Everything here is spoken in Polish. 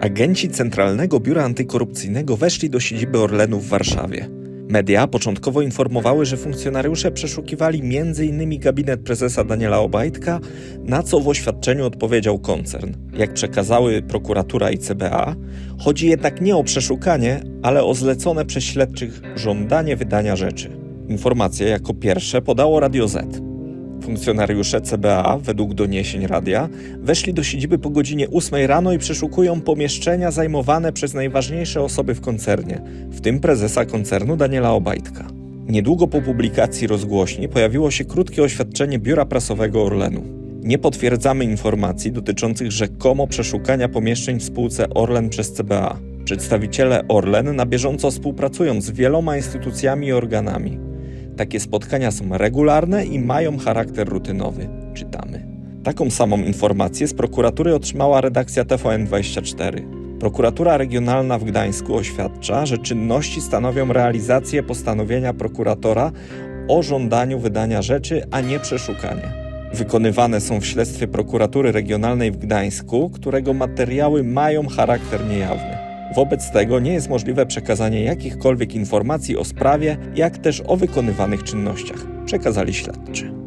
Agenci Centralnego Biura Antykorupcyjnego weszli do siedziby Orlenu w Warszawie. Media początkowo informowały, że funkcjonariusze przeszukiwali m.in. gabinet prezesa Daniela Obajtka, na co w oświadczeniu odpowiedział koncern. Jak przekazały prokuratura i CBA, chodzi jednak nie o przeszukanie, ale o zlecone przez śledczych żądanie wydania rzeczy. Informację jako pierwsze podało Radio Z. Funkcjonariusze CBA, według doniesień radia, weszli do siedziby po godzinie 8 rano i przeszukują pomieszczenia zajmowane przez najważniejsze osoby w koncernie, w tym prezesa koncernu Daniela Obajtka. Niedługo po publikacji rozgłośni pojawiło się krótkie oświadczenie biura prasowego Orlenu. Nie potwierdzamy informacji dotyczących rzekomo przeszukania pomieszczeń w spółce Orlen przez CBA. Przedstawiciele Orlen na bieżąco współpracują z wieloma instytucjami i organami. Takie spotkania są regularne i mają charakter rutynowy, czytamy. Taką samą informację z prokuratury otrzymała redakcja TVN24. Prokuratura Regionalna w Gdańsku oświadcza, że czynności stanowią realizację postanowienia prokuratora o żądaniu wydania rzeczy, a nie przeszukanie. Wykonywane są w śledztwie prokuratury regionalnej w Gdańsku, którego materiały mają charakter niejawny. Wobec tego nie jest możliwe przekazanie jakichkolwiek informacji o sprawie, jak też o wykonywanych czynnościach, przekazali śledczy.